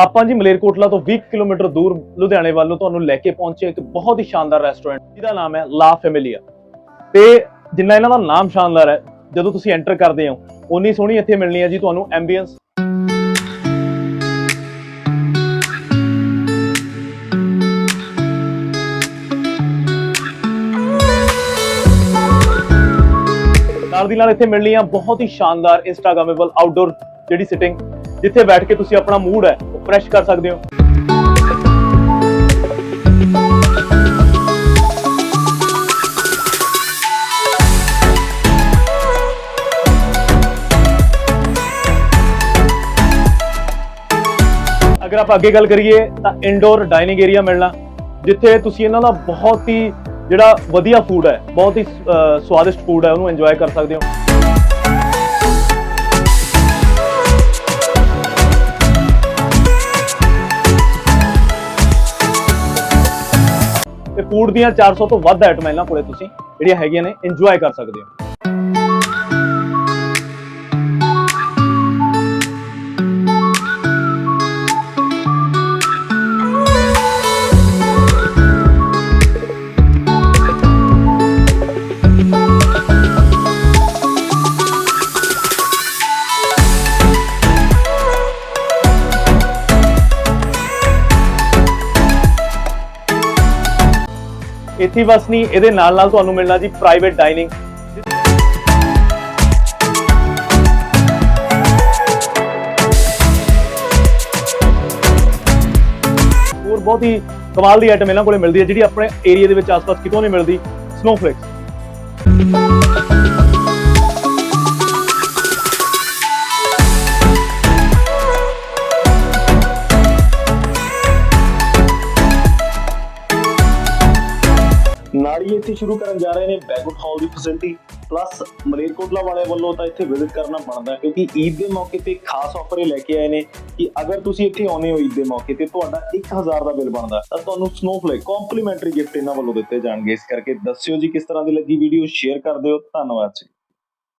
ਆਪਾਂ ਜੀ ਮਲੇਰਕੋਟਲਾ ਤੋਂ 20 ਕਿਲੋਮੀਟਰ ਦੂਰ ਲੁਧਿਆਣੇ ਵੱਲੋਂ ਤੁਹਾਨੂੰ ਲੈ ਕੇ ਪਹੁੰਚੇ ਇੱਕ ਬਹੁਤ ਹੀ ਸ਼ਾਨਦਾਰ ਰੈਸਟੋਰੈਂਟ ਜਿਹਦਾ ਨਾਮ ਹੈ ਲਾ ਫੈਮਿਲੀਆ ਤੇ ਜਿੰਨਾ ਇਹਨਾਂ ਦਾ ਨਾਮ ਸ਼ਾਨਦਾਰ ਹੈ, ਜਦੋਂ ਤੁਸੀਂ ਐਂਟਰ ਕਰਦੇ ਹੋ ਉਨੀ ਸੋਹਣੀ ਇੱਥੇ ਮਿਲਣੀ ਹੈ ਜੀ ਤੁਹਾਨੂੰ ਐਂਬੀਐਂਸ ਨਾਲ ਦੀ ਨਾਲ ਇੱਥੇ ਮਿਲਣੀ ਆ ਬਹੁਤ ਹੀ ਸ਼ਾਨਦਾਰ ਇੰਸਟਾਗ੍ਰਾਮੇਬਲ ਆਊਟਡੋਰ ਜਿਹੜੀ ਸਿਟਿੰਗ ਜਿੱਥੇ ਬੈਠ ਕੇ ਤੁਸੀਂ ਆਪਣਾ ਮੂਡ ਹੈ, ਉਹ ਫਰੈਸ਼ ਕਰ ਸਕਦੇ ਹੋ। ਅਗਰ ਆਪਾਂ ਅੱਗੇ ਗੱਲ ਕਰੀਏ, ਤਾਂ ਇਨਡੋਰ ਡਾਈਨਿੰਗ ਏਰੀਆ ਮਿਲਣਾ, ਜਿੱਥੇ ਤੁਸੀਂ ਇਹਨਾਂ ਦਾ ਬਹੁਤ ਹੀ ਜਿਹੜਾ ਵਧੀਆ ਫੂਡ ਹੈ, ਬਹੁਤ ਹੀ ਸਵਾਦਿਸ਼ਟ ਫੂਡ ਹੈ, ਉਹਨੂੰ ਇੰਜੋਏ ਕਰ ਸਕਦੇ ਹੋ। ਤੇ ਫੂਡ ਦੀਆਂ 400 ਤੋਂ ਵੱਧ ਆਈਟਮਾਂ ਇਹਨਾਂ ਕੋਲੇ ਤੁਸੀਂ ਜਿਹੜੀਆਂ ਹੈਗੀਆਂ ਨੇ ਇੰਜੋਏ ਕਰ ਸਕਦੇ ਹੋ। ਇੱਥੇ ਬਸ ਨਹੀਂ, ਇਹਦੇ ਨਾਲ ਨਾਲ ਤੁਹਾਨੂੰ ਮਿਲਣਾ ਜੀ ਪ੍ਰਾਈਵੇਟ ਡਾਈਨਿੰਗ ਹੋਰ ਬਹੁਤ ਹੀ ਕਮਾਲ ਦੀ ਆਈਟਮ ਇਹਨਾਂ ਕੋਲੇ ਮਿਲਦੀ ਹੈ, ਜਿਹੜੀ ਆਪਣੇ ਏਰੀਆ ਦੇ ਵਿੱਚ ਆਸ-ਪਾਸ ਕਿਤੋਂ ਨਹੀਂ ਮਿਲਦੀ ਸਨੋਫਲੇਕਸ ਨਾਲ ਹੀ ਇੱਥੇ ਸ਼ੁਰੂ ਕਰਨ ਜਾ ਰਹੇ ਨੇ ਬੈਗੁੱਟ ਹਾਲ ਦੀ ਫੈਸਿਲਿਟੀ ਪਲੱਸ ਮਲੇਰਕੋਟਲਾ ਵਾਲੇ ਵੱਲੋਂ ਤਾਂ ਇੱਥੇ ਵਿਜ਼ਿਟ ਕਰਨਾ ਬਣਦਾ ਕਿਉਂਕਿ ਈਦ ਦੇ ਮੌਕੇ ਤੇ ਖਾਸ ਆਫਰ ਇਹ ਲੈ ਕੇ ਆਏ ਨੇ ਕਿ ਅਗਰ ਤੁਸੀਂ ਇੱਥੇ ਆਉਨੇ ਹੋ ਈਦ ਦੇ ਮੌਕੇ ਤੇ, ਤੁਹਾਡਾ 1000 ਦਾ ਬਿੱਲ ਬਣਦਾ ਤਾਂ ਤੁਹਾਨੂੰ ਸਨੋਫਲੇਕ ਕੰਪਲੀਮੈਂਟਰੀ ਗਿਫਟ ਇਹਨਾਂ ਵੱਲੋਂ ਦਿੱਤੇ ਜਾਣਗੇ। ਇਸ ਕਰਕੇ ਦੱਸਿਓ ਜੀ ਕਿਸ ਤਰ੍ਹਾਂ ਦੀ ਲੱਗੀ ਵੀਡੀਓ ਸ਼ੇਅਰ ਕਰ ਦਿਓ। ਧੰਨਵਾਦ ਜੀ।